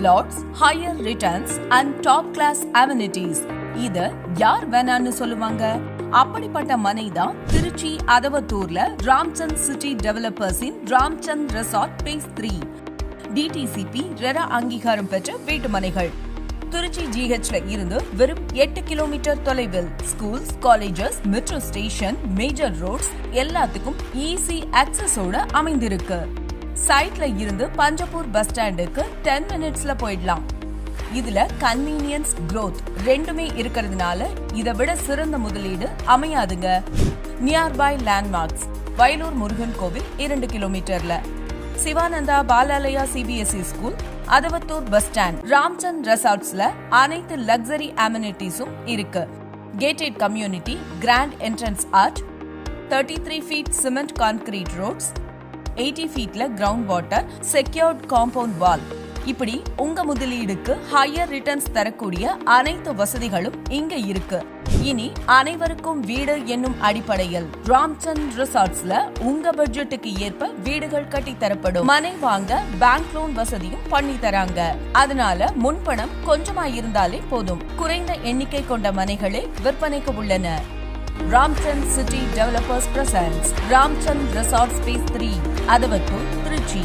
plots, higher returns and top class amenities. இத யார் வேணான்னு சொல்லுவாங்க? அப்படிப்பட்ட மனை தான் திருச்சி அதவத்தூர்ல Ramchand city டெவலப்பர்ஸின் Ramchand resort phase three DTCP RERA அங்கீகாரம் பெற்ற வீட்டு மனைகள். திருச்சி ஜிஹெச்ல இருந்து வெறும் எட்டு கிலோமீட்டர் தொலைவில் schools colleges metro station major roads எல்லாத்துக்கும் ஈஸி ஆக்சஸோட அமைந்திருக்கு. சைட்ல இருந்து பஞ்சப்பூர் பஸ் ஸ்டாண்டுக்கு டென் மினிட்ஸ்ல போயிடலாம். இதுல கன்வீனியன்ஸ் க்ரோத் ரெண்டுமே இருக்கிறதுனால இதை விட சிறந்த முதலீடு அமையாதுங்க. நியர்பை லேண்ட்மார்க்ஸ் வயலூர் முருகன் கோவில் இரண்டு கிலோமீட்டர்ல Sivananda Balalaya CBSE school Athavathur bus stand Ramchand ரெசார்ட்ஸ்ல அனைத்து லக்ஸரி அமெனிட்டிஸும் இருக்கு. Gated community grand entrance art thirty three feet cement concrete roads eighty ஃபீட்ல ground water secured compound wall இப்படி உங்க முதலீடுக்கு ஹையர் ரிட்டர்ன்ஸ் தரக்கூடிய அனைத்து வசதிகளும் இங்க இருக்கு. இனி அனைவருக்கும் வீடு என்னும் அடிப்படையில் ராம்சந்த் ரிசார்ட்ஸ்ல உங்க பட்ஜெட்டுக்கு ஏற்ப வீடுகள் கட்டி தரப்படும். மனை வாங்க பேங்க் லோன் வசதியும் பண்ணி தராங்க. அதனால முன்பணம் கொஞ்சமா இருந்தாலே போதும். குறைந்த எண்ணிக்கை கொண்ட மனைகளே விற்பனைக்கு உள்ளன Ramchand city developers presence Ramchand resort space three Athavathur Trichy